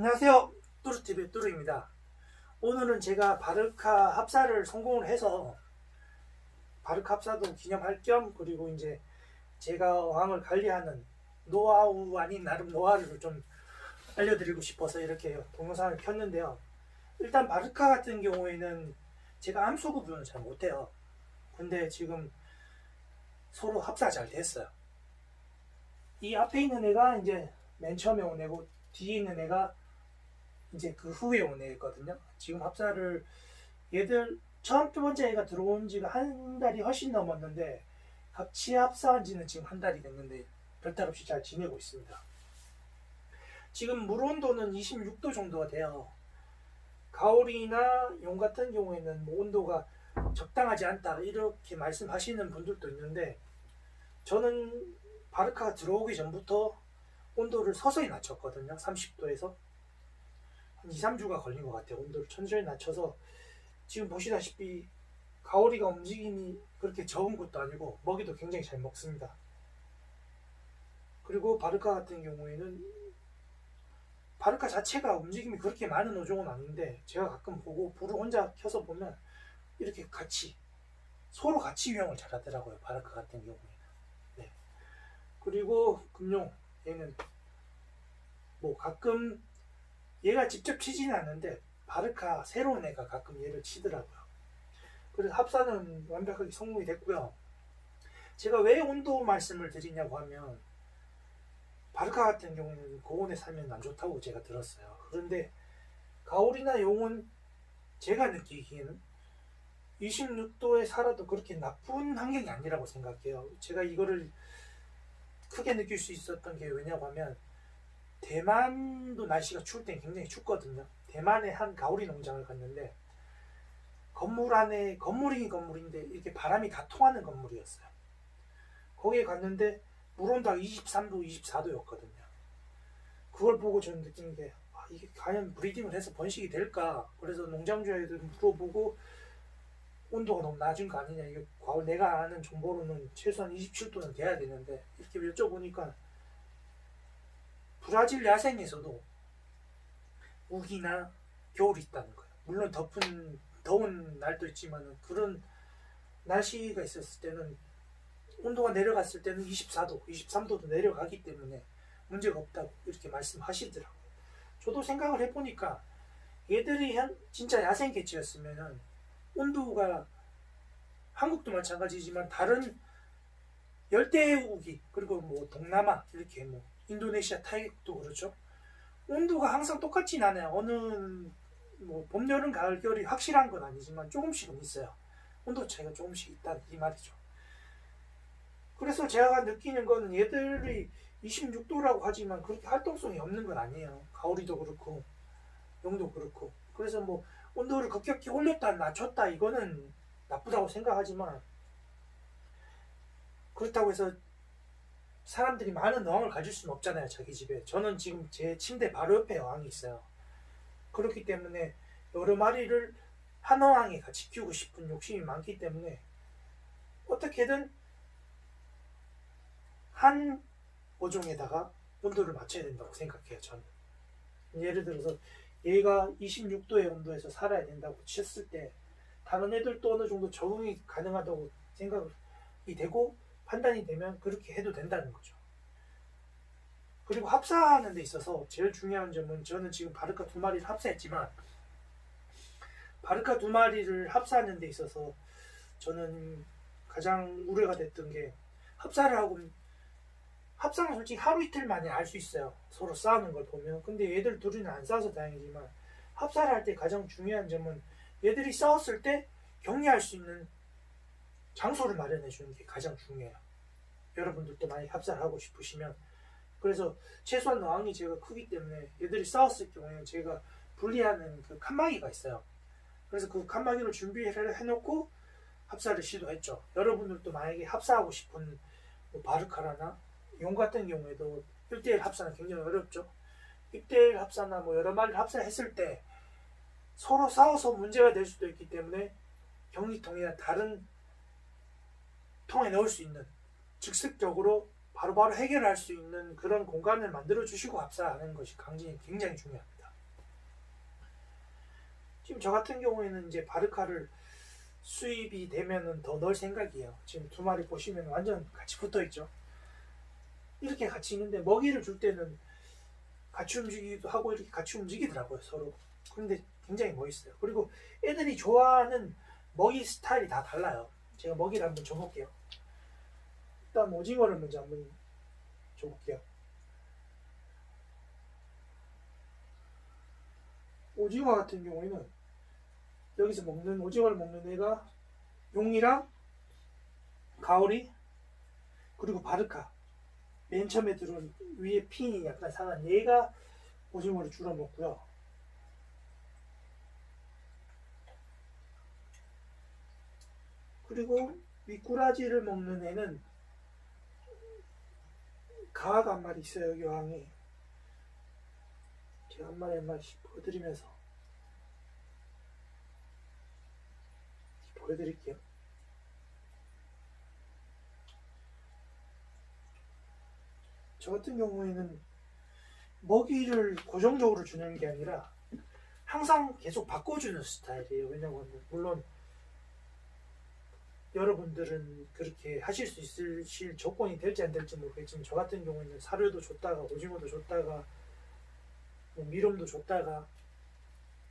안녕하세요. 뚜루TV의 뚜루입니다. 오늘은 제가 바르카 합사를 성공을 해서 바르카 합사도 기념할 겸 그리고 이제 제가 왕을 관리하는 노하우 아닌 나름 노하우를 좀 알려드리고 싶어서 이렇게 동영상을 켰는데요. 일단 바르카 같은 경우에는 제가 암수 구분을 잘 못해요. 근데 지금 서로 합사 잘 됐어요. 이 앞에 있는 애가 이제 맨 처음에 온 애고 뒤에 있는 애가 이제 그 후에 온 애거든요. 지금 합사를 얘들 처음 두 번째 애가 들어온 지가 한 달이 훨씬 넘었는데 같이 합사한 지는 지금 한 달이 됐는데 별탈 없이 잘 지내고 있습니다. 지금 물 온도는 26도 정도가 돼요. 가오리나 용 같은 경우에는 뭐 온도가 적당하지 않다 이렇게 말씀하시는 분들도 있는데 저는 바르카가 들어오기 전부터 온도를 서서히 낮췄거든요. 30도에서 한 2, 3주가 걸린 것 같아요. 온도를 천천히 낮춰서 지금 보시다시피 가오리가 움직임이 그렇게 적은 것도 아니고 먹이도 굉장히 잘 먹습니다. 그리고 바르카 같은 경우에는 바르카 자체가 움직임이 그렇게 많은 어종은 아닌데 제가 가끔 보고 불을 혼자 켜서 보면 이렇게 같이 서로 같이 유형을 잘하더라고요. 바르카 같은 경우에는. 네. 그리고 금룡 얘는 뭐 가끔 얘가 직접 치지는 않는데 바르카 새로운 애가 가끔 얘를 치더라고요. 그래서 합사는 완벽하게 성공이 됐고요. 제가 왜 온도 말씀을 드리냐고 하면 바르카 같은 경우는 고온에 살면 안 좋다고 제가 들었어요. 그런데 가오리나 용은 제가 느끼기에는 26도에 살아도 그렇게 나쁜 환경이 아니라고 생각해요. 제가 이거를 크게 느낄 수 있었던 게 왜냐고 하면 대만도 날씨가 추울 땐 굉장히 춥거든요. 대만의 한 가오리 농장을 갔는데 건물 안에 건물이긴 건물인데 이렇게 바람이 다 통하는 건물이었어요. 거기에 갔는데 물 온도가 23도, 24도였거든요. 그걸 보고 저는 느낀 게 아, 이게 과연 브리딩을 해서 번식이 될까? 그래서 농장주에도 물어보고 온도가 너무 낮은 거 아니냐? 이게 과거 내가 아는 정보로는 최소한 27도는 돼야 되는데 이렇게 여쭤보니까 브라질 야생에서도 우기나 겨울이 있다는 거예요. 물론 덮은 더운 날도 있지만 그런 날씨가 있었을 때는 온도가 내려갔을 때는 24도, 23도도 내려가기 때문에 문제가 없다고 이렇게 말씀하시더라고요. 저도 생각을 해보니까 얘들이 한 진짜 야생 개체였으면은 온도가 한국도 마찬가지지만 다른 열대 우기 그리고 뭐 동남아 이렇게 뭐 인도네시아 타이도 그렇죠. 온도가 항상 똑같진 않아요. 어느 뭐 봄, 여름, 가을, 겨울이 확실한 건 아니지만 조금씩은 있어요. 온도 차이가 조금씩 있다 이 말이죠. 그래서 제가 느끼는 거는 얘들이 26도라고 하지만 그렇게 활동성이 없는 건 아니에요. 가오리도 그렇고 용도 그렇고. 그래서 뭐 온도를 급격히 올렸다 낮췄다 이거는 나쁘다고 생각하지만 그렇다고 해서 사람들이 많은 어항을 가질 수는 없잖아요 자기 집에. 저는 지금 제 침대 바로 옆에 어항이 있어요. 그렇기 때문에 여러 마리를 한 어항에 같이 키우고 싶은 욕심이 많기 때문에 어떻게든 한 어종에다가 온도를 맞춰야 된다고 생각해요 저는. 예를 들어서 얘가 26도의 온도에서 살아야 된다고 쳤을 때 다른 애들도 어느 정도 적응이 가능하다고 생각이 되고 판단이 되면 그렇게 해도 된다는 거죠. 그리고 합사하는 데 있어서 제일 중요한 점은 저는 지금 바르카 두 마리를 합사했지만 바르카 두 마리를 합사하는 데 있어서 저는 가장 우려가 됐던 게 합사를 하고 합사는 솔직히 하루 이틀 만에 알 수 있어요. 서로 싸우는 걸 보면. 근데 얘들 둘이는 안 싸워서 다행이지만 합사를 할 때 가장 중요한 점은 얘들이 싸웠을 때 격리할 수 있는 장소를 마련해 주는 게 가장 중요해요. 여러분들도 많이 합사를 하고 싶으시면 그래서 최소한 어항이 제가 크기 때문에 얘들이 싸웠을 경우에 제가 분리하는 그 칸막이가 있어요. 그래서 그 칸막이를 준비를 해놓고 합사를 시도했죠. 여러분들도 만약에 합사하고 싶은 뭐 바르카라나 용 같은 경우에도 1대1 합사는 굉장히 어렵죠. 1대1 합사나 뭐 여러 마리를 합사했을 때 서로 싸워서 문제가 될 수도 있기 때문에 격리통이나 다른 통에 넣을 수 있는 즉석적으로 바로 바로 해결할 수 있는 그런 공간을 만들어 주시고 합사하는 것이 강진이 굉장히 중요합니다. 지금 저 같은 경우에는 이제 바르카를 수입이 되면은 더 넣을 생각이에요. 지금 두 마리 보시면 완전 같이 붙어 있죠. 이렇게 같이 있는데 먹이를 줄 때는 같이 움직이기도 하고 이렇게 같이 움직이더라고요 서로. 그런데 굉장히 멋있어요. 그리고 애들이 좋아하는 먹이 스타일이 다 달라요. 제가 먹이를 한번 줘볼게요. 일단 오징어를 먼저 한번 줘볼게요. 오징어 같은 경우에는 여기서 먹는 오징어를 먹는 애가 용이랑 가오리 그리고 바르카 맨 처음에 들어온 위에 핀이 약간 상한 얘가 오징어를 주로 먹고요. 그리고 미꾸라지를 먹는 애는 가와가 한 마리 있어요 여기 왕에 제가 한 마리 한 마리씩 보여드리면서 보여드릴게요. 저 같은 경우에는 먹이를 고정적으로 주는 게 아니라 항상 계속 바꿔주는 스타일이에요. 왜냐면 물론 여러분들은 그렇게 하실 수 있으실 조건이 될지 안 될지 모르겠지만 저 같은 경우에는 사료도 줬다가 오징어도 줬다가 뭐 미럼도 줬다가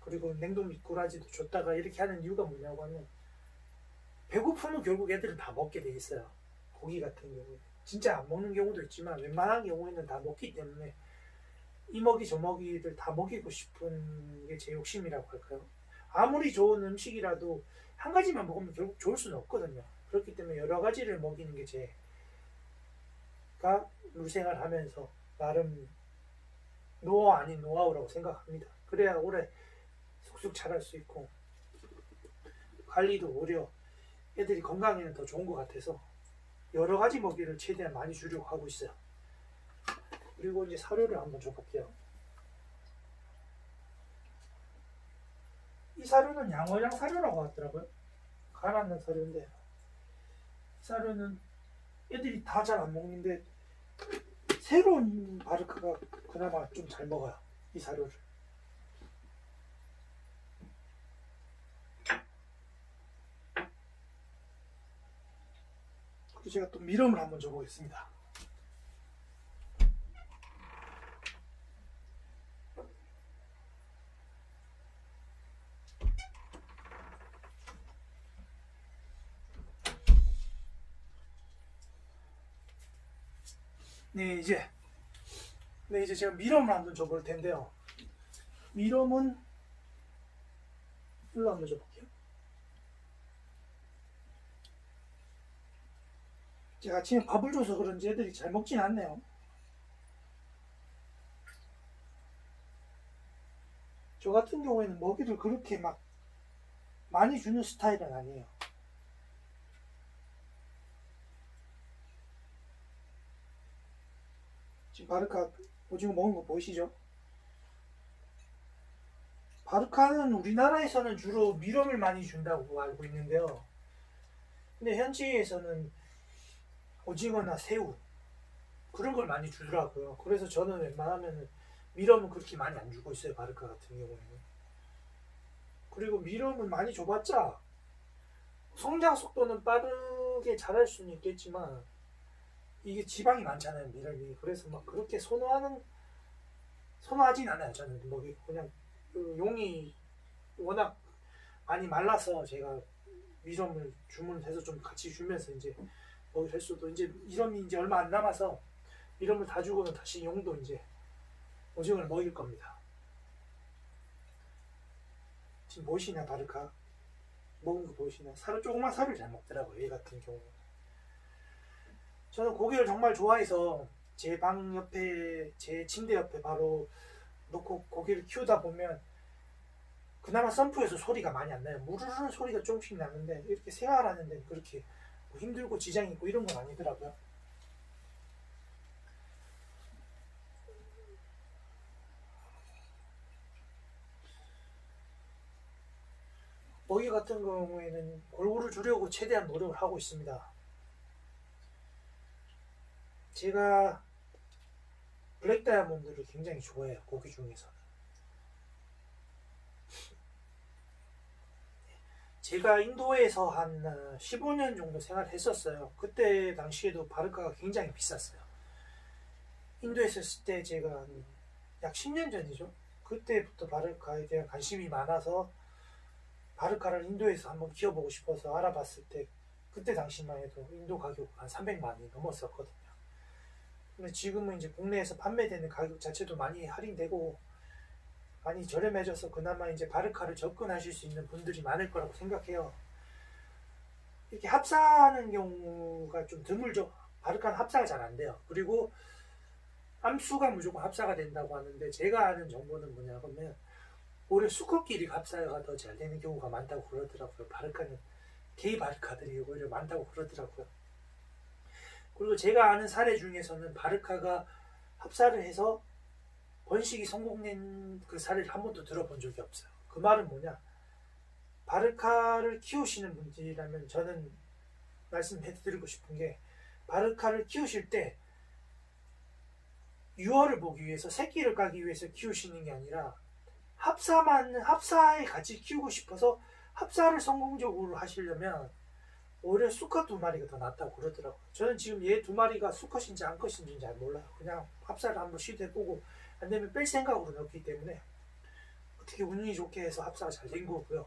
그리고 냉동 미꾸라지도 줬다가 이렇게 하는 이유가 뭐냐고 하면 배고프면 결국 애들은 다 먹게 돼 있어요. 고기 같은 경우에. 진짜 안 먹는 경우도 있지만 웬만한 경우에는 다 먹기 때문에 이 먹이 저 먹이를 다 먹이고 싶은 게 제 욕심이라고 할까요? 아무리 좋은 음식이라도 한 가지만 먹으면 결국 좋을 수는 없거든요. 그렇기 때문에 여러 가지를 먹이는 게 제가 물생활 하면서 나름 노하우 아닌 노하우라고 생각합니다. 그래야 오래 쑥쑥 자랄 수 있고 관리도 오히려 애들이 건강에는 더 좋은 것 같아서 여러 가지 먹이를 최대한 많이 주려고 하고 있어요. 그리고 이제 사료를 한번 줘볼게요. 이 사료는 양어장 사료라고 하더라고요. 가라앉는 사료인데 이 사료는 애들이 다 잘 안 먹는데 새로운 바르크가 그나마 좀 잘 먹어요. 이 사료를. 그리고 제가 또 미럼을 한번 줘보겠습니다. 네 이제 네 이제 제가 미럼을 한번 줘볼 텐데요. 미럼은 일로 한번 줘볼게요. 제가 아침에 밥을 줘서 그런지 애들이 잘 먹진 않네요. 저 같은 경우에는 먹이를 그렇게 막 많이 주는 스타일은 아니에요. 지금 바르카 오징어 먹은 거 보이시죠? 바르카는 우리나라에서는 주로 미럼을 많이 준다고 알고 있는데요. 근데 현지에서는 오징어나 새우 그런 걸 많이 주더라고요. 그래서 저는 웬만하면 미럼은 그렇게 많이 안 주고 있어요. 바르카 같은 경우에는. 그리고 미럼은 많이 줘봤자 성장 속도는 빠르게 자랄 수는 있겠지만 이게 지방이 많잖아요 미럼이 그래서 막 그렇게 선호하는 선호하진 않아요 저는. 먹이 그냥 그 용이 워낙 많이 말라서 제가 미럼을 주문해서 좀 같이 주면서 이제 먹이 할 수도 이제 미럼이 이제 얼마 안 남아서 미럼을 다 주고는 다시 용도 이제 오징어를 먹일 겁니다. 지금 보이시냐 바르카? 먹은 거 보이시냐 사료 조그만 사료를 잘 먹더라고요 얘 같은 경우 저는 고기를 정말 좋아해서 제 방 옆에 제 침대 옆에 바로 놓고 고기를 키우다 보면 그나마 썬프에서 소리가 많이 안 나요. 무르르 소리가 조금씩 나는데 이렇게 생활하는데 그렇게 뭐 힘들고 지장이 있고 이런 건 아니더라고요. 먹이 같은 경우에는 골고루 주려고 최대한 노력을 하고 있습니다. 제가 블랙 다이아몬드를 굉장히 좋아해요 고기 중에서는 제가 인도에서 한 어, 15년 정도 생활했었어요. 그때 당시에도 바르카가 굉장히 비쌌어요. 인도에서 있을 때 제가 한약 10년 전이죠. 그때부터 바르카에 대한 관심이 많아서 바르카를 인도에서 한번 키워보고 싶어서 알아봤을 때 그때 당시만 해도 인도 가격 한 300만 원이 넘었었거든요. 근데 지금은 이제 국내에서 판매되는 가격 자체도 많이 할인되고 많이 저렴해져서 그나마 이제 바르카를 접근하실 수 있는 분들이 많을 거라고 생각해요. 이렇게 합사하는 경우가 좀 드물죠. 바르카는 합사가 잘 안 돼요. 그리고 암수가 무조건 합사가 된다고 하는데 제가 아는 정보는 뭐냐 그러면 오히려 수컷끼리 합사가 더 잘 되는 경우가 많다고 그러더라고요. 바르카는 게이 바르카들이 오히려 많다고 그러더라고요. 그리고 제가 아는 사례 중에서는 바르카가 합사를 해서 번식이 성공된 그 사례를 한 번도 들어본 적이 없어요. 그 말은 뭐냐? 바르카를 키우시는 분들이라면 저는 말씀해 드리고 싶은 게 바르카를 키우실 때 유어를 보기 위해서 새끼를 까기 위해서 키우시는 게 아니라 합사만 합사에 같이 키우고 싶어서 합사를 성공적으로 하시려면 오히려 수컷 두 마리가 더 낫다고 그러더라고요. 저는 지금 얘 두 마리가 수컷인지 암컷인지는 잘 몰라요. 그냥 합사를 한번 시도해보고 안 되면 뺄 생각으로 넣었기 때문에 어떻게 운이 좋게 해서 합사가 잘 된 거고요.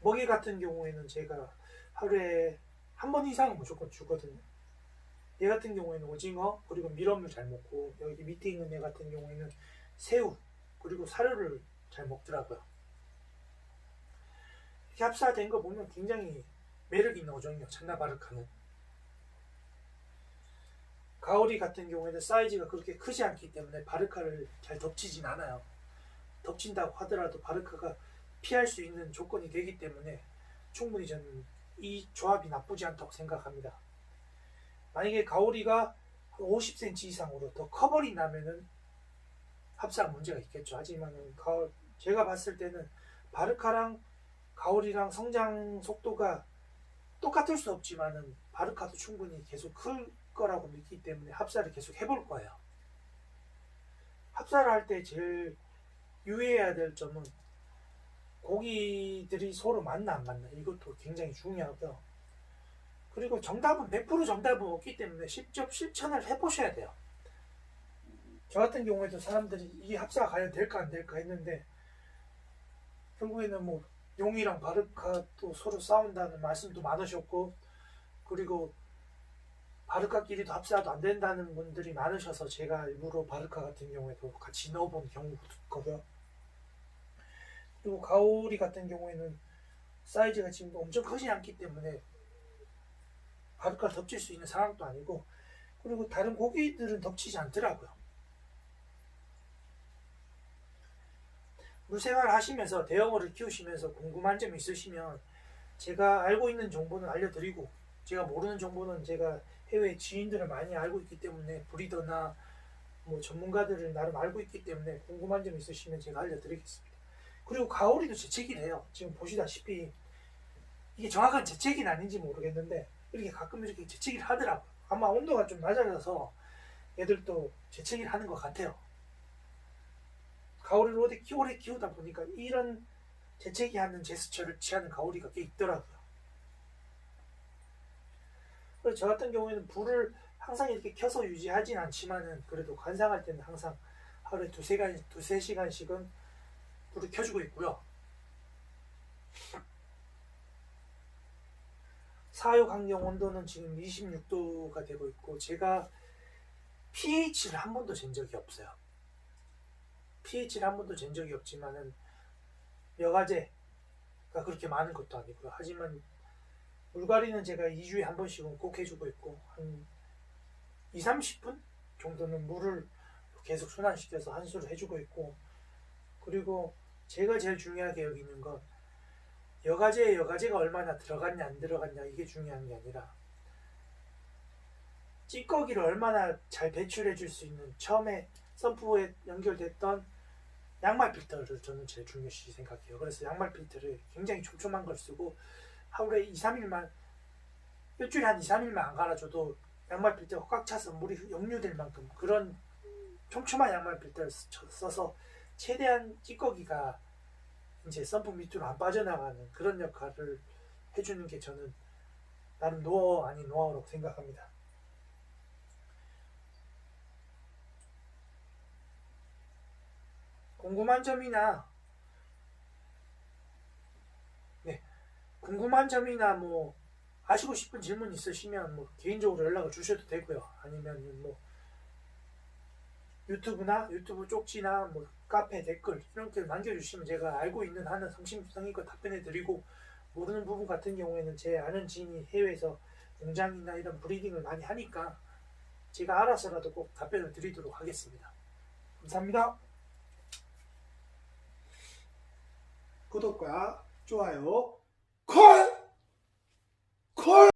먹이 같은 경우에는 제가 하루에 한 번 이상은 무조건 주거든요. 얘 같은 경우에는 오징어 그리고 밀어물 잘 먹고 여기 밑에 있는 애 같은 경우에는 새우 그리고 사료를 잘 먹더라고요. 합사된 거 보면 굉장히 매력 있는 어종이에요. 찬나바르카는. 가오리 같은 경우에는 사이즈가 그렇게 크지 않기 때문에 바르카를 잘 덮치진 않아요. 덮친다고 하더라도 바르카가 피할 수 있는 조건이 되기 때문에 충분히 저는 이 조합이 나쁘지 않다고 생각합니다. 만약에 가오리가 50cm 이상으로 더 커버리 나면은 합사가 문제가 있겠죠. 하지만 제가 봤을 때는 바르카랑 가오리랑 성장 속도가 똑같을 수 없지만은 바르카도 충분히 계속 클 거라고 믿기 때문에 합사를 계속 해볼 거예요. 합사를 할 때 제일 유의해야 될 점은 고기들이 서로 맞나 안 맞나 이것도 굉장히 중요하고요. 그리고 정답은 100% 정답은 없기 때문에 직접 실천을 해보셔야 돼요. 저 같은 경우에도 사람들이 이게 합사가 과연 될까 안 될까 했는데 결국에는 뭐 용이랑 바르카 또 서로 싸운다는 말씀도 많으셨고 그리고 바르카끼리도 합사도 안 된다는 분들이 많으셔서 제가 일부러 바르카 같은 경우에도 같이 넣어본 경우도 있거든요. 그리고 가오리 같은 경우에는 사이즈가 지금 엄청 크지 않기 때문에 바르카를 덮칠 수 있는 상황도 아니고 그리고 다른 고기들은 덮치지 않더라고요. 생활 하시면서 대형어를 키우시면서 궁금한 점 있으시면 제가 알고 있는 정보는 알려드리고 제가 모르는 정보는 제가 해외 지인들을 많이 알고 있기 때문에 브리더나 뭐 전문가들을 나름 알고 있기 때문에 궁금한 점 있으시면 제가 알려드리겠습니다. 그리고 가오리도 재채기를 해요. 지금 보시다시피 이게 정확한 재채기는 아닌지 모르겠는데 이렇게 가끔 이렇게 재채기를 하더라고요. 아마 온도가 좀 낮아져서 애들도 재채기를 하는 것 같아요. 가오리를 오래, 키- 오래 키우다 보니까 이런 재채기 하는 제스처를 취하는 가오리가 꽤 있더라고요. 그래서 저 같은 경우에는 불을 항상 이렇게 켜서 유지하진 않지만은 그래도 관상할 때는 항상 하루에 두세 시간, 두세 시간씩은 불을 켜주고 있고요. 사육 환경 온도는 지금 26도가 되고 있고 제가 pH를 한 번도 잰 적이 없어요. pH를 한 번도 잰 적이 없지만은 여가제가 그렇게 많은 것도 아니고요. 하지만 물갈이는 제가 2주에 한 번씩은 꼭 해주고 있고 한 2, 30분 정도는 물을 계속 순환시켜서 한수를 해주고 있고 그리고 제가 제일 중요하게 여기는 건 여가제에 여가제가 얼마나 들어갔냐 안 들어갔냐 이게 중요한 게 아니라 찌꺼기를 얼마나 잘 배출해 줄 수 있는 처음에 펌프에 연결됐던 양말 필터를 저는 제일 중요시 생각해요. 그래서 양말 필터를 굉장히 촘촘한 걸 쓰고 하루에 2, 3일만 일주일에 한 2, 3일만 안 갈아줘도 양말 필터가 꽉 차서 물이 역류될 만큼 그런 촘촘한 양말 필터를 써- 써서 최대한 찌꺼기가 이제 펌프 밑으로 안 빠져나가는 그런 역할을 해주는 게 저는 나름 노하우 아닌 노하우라고 생각합니다. 궁금한 점이나 네 궁금한 점이나 뭐 하시고 싶은 질문 있으시면 뭐 개인적으로 연락을 주셔도 되고요. 아니면 뭐 유튜브나 유튜브 쪽지나 뭐 카페 댓글 이런 게 남겨주시면 제가 알고 있는 한은 성심성의껏 답변해드리고 모르는 부분 같은 경우에는 제 아는 지인이 해외에서 공장이나 이런 브리딩을 많이 하니까 제가 알아서라도 꼭 답변을 드리도록 하겠습니다. 감사합니다. 구독과 좋아요 콜! 콜!